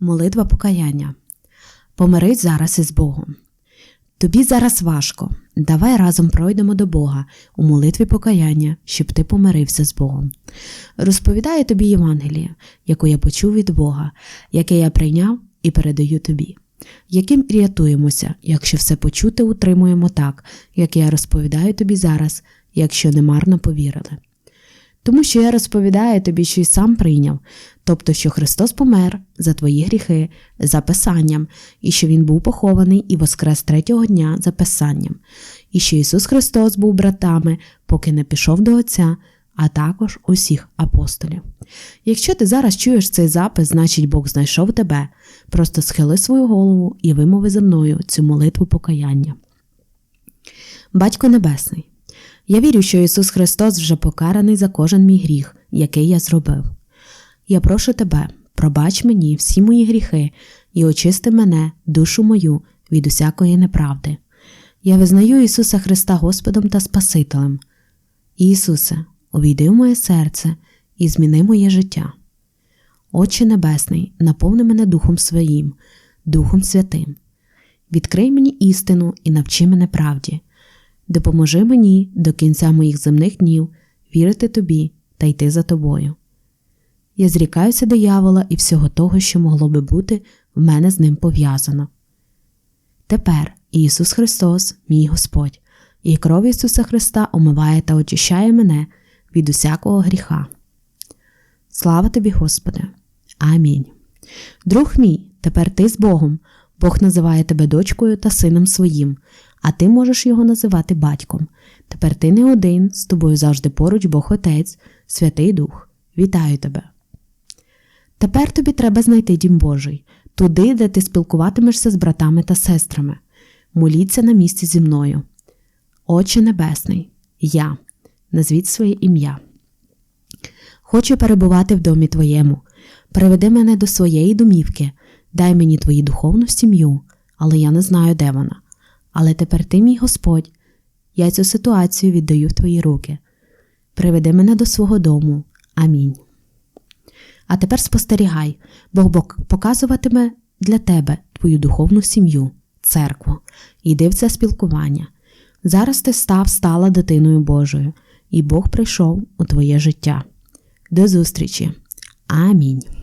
Молитва покаяння. Помирись зараз із Богом. Тобі зараз важко. Давай разом пройдемо до Бога у молитві покаяння, щоб ти помирився з Богом. Розповідаю тобі Євангеліє, яку я почув від Бога, яке я прийняв і передаю тобі. Яким рятуємося, якщо все почуте утримуємо так, як я розповідаю тобі зараз, якщо немарно повірили. Тому що я розповідаю тобі, що й сам прийняв, тобто, що Христос помер за твої гріхи за Писанням, і що Він був похований і воскрес третього дня за Писанням, і що Ісус Христос був братами, поки не пішов до Отця, а також усіх апостолів. Якщо ти зараз чуєш цей запис, значить Бог знайшов тебе. Просто схили свою голову і вимови за мною цю молитву покаяння. Батько Небесний. Я вірю, що Ісус Христос вже покараний за кожен мій гріх, який я зробив. Я прошу тебе, пробач мені всі мої гріхи і очисти мене, душу мою, від усякої неправди. Я визнаю Ісуса Христа Господом та Спасителем. Ісусе, увійди в моє серце і зміни моє життя. Отче Небесний, наповни мене Духом Своїм, Духом Святим. Відкрий мені істину і навчи мене правді. Допоможи мені до кінця моїх земних днів вірити тобі та йти за тобою. Я зрікаюся диявола і всього того, що могло би бути в мене з ним пов'язано. Тепер Ісус Христос, мій Господь, і кров Ісуса Христа омиває та очищає мене від усякого гріха. Слава тобі, Господи! Амінь. Друг мій, тепер ти з Богом, Бог називає тебе дочкою та сином своїм, а ти можеш його називати батьком. Тепер ти не один, з тобою завжди поруч Бог Отець, Святий Дух. Вітаю тебе. Тепер тобі треба знайти дім Божий, туди, де ти спілкуватимешся з братами та сестрами. Моліться на місці зі мною. Отче Небесний, я, назвіть своє ім'я. Хочу перебувати в домі Твоєму. Приведи мене до своєї домівки, дай мені твою духовну сім'ю, але я не знаю, де вона. Але тепер ти, мій Господь, я цю ситуацію віддаю в твої руки. Приведи мене до свого дому. Амінь. А тепер спостерігай, Бог Бог показуватиме для тебе твою духовну сім'ю, церкву, йди в це спілкування. Зараз ти став стала дитиною Божою, і Бог прийшов у твоє життя. До зустрічі. Амінь.